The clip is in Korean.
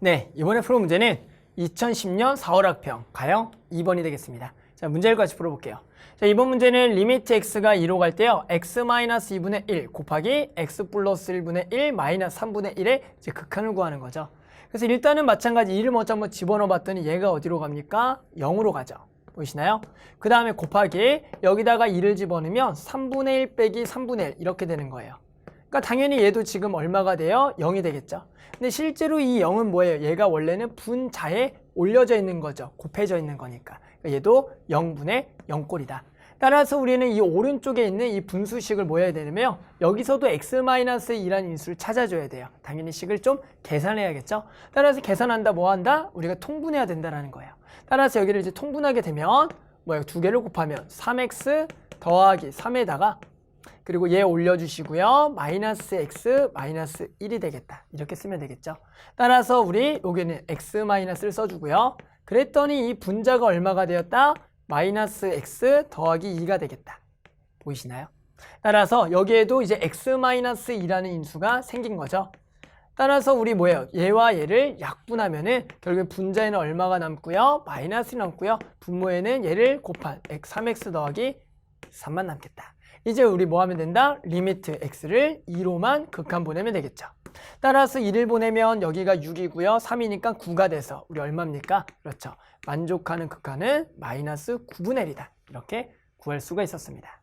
네, 이번에 풀어 문제는 2010년 4월 학평 가형 2번이 되겠습니다. 자, 문제를 같이 풀어볼게요. 자, 이번 문제는 리미트 x가 2로 갈 때요. x-2분의 1 곱하기 x 플러스 1분의 1 마이너스 3분의 1의 이제 극한을 구하는 거죠. 그래서 일단은 마찬가지 1을 먼저 한번 집어넣어 봤더니 얘가 어디로 갑니까? 0으로 가죠. 보이시나요? 그 다음에 곱하기 여기다가 2를 집어넣으면 3분의 1 빼기 3분의 1 이렇게 되는 거예요. 그러니까 당연히 얘도 지금 얼마가 돼요? 0이 되겠죠. 근데 실제로 이 0은 뭐예요? 얘가 원래는 분자에 올려져 있는 거죠. 곱해져 있는 거니까. 그러니까 얘도 0분의 0꼴이다. 따라서 우리는 이 오른쪽에 있는 이 분수식을 뭐 해야 되냐면 여기서도 x-2라는 인수를 찾아줘야 돼요. 당연히 식을 좀 계산해야겠죠. 따라서 계산한다 뭐 한다? 우리가 통분해야 된다라는 거예요. 따라서 여기를 이제 통분하게 되면 뭐야 두 개를 곱하면 3x 더하기 3에다가 그리고 얘 올려주시고요. 마이너스 x 마이너스 1이 되겠다. 이렇게 쓰면 되겠죠. 따라서 우리 여기는 x 마이너스를 써주고요. 그랬더니 이 분자가 얼마가 되었다? 마이너스 x 더하기 2가 되겠다. 보이시나요? 따라서 여기에도 이제 x 마이너스 2라는 인수가 생긴 거죠. 따라서 우리 뭐예요? 얘와 얘를 약분하면은 결국 분자에는 얼마가 남고요? 마이너스 남고요. 분모에는 얘를 곱한 x 3x 더하기 3만 남겠다. 이제 우리 뭐 하면 된다? 리미트 x를 2로만 극한 보내면 되겠죠. 따라서 2를 보내면 여기가 6이고요. 3이니까 9가 돼서 우리 얼마입니까? 그렇죠. 만족하는 극한은 마이너스 9분의 1이다. 이렇게 구할 수가 있었습니다.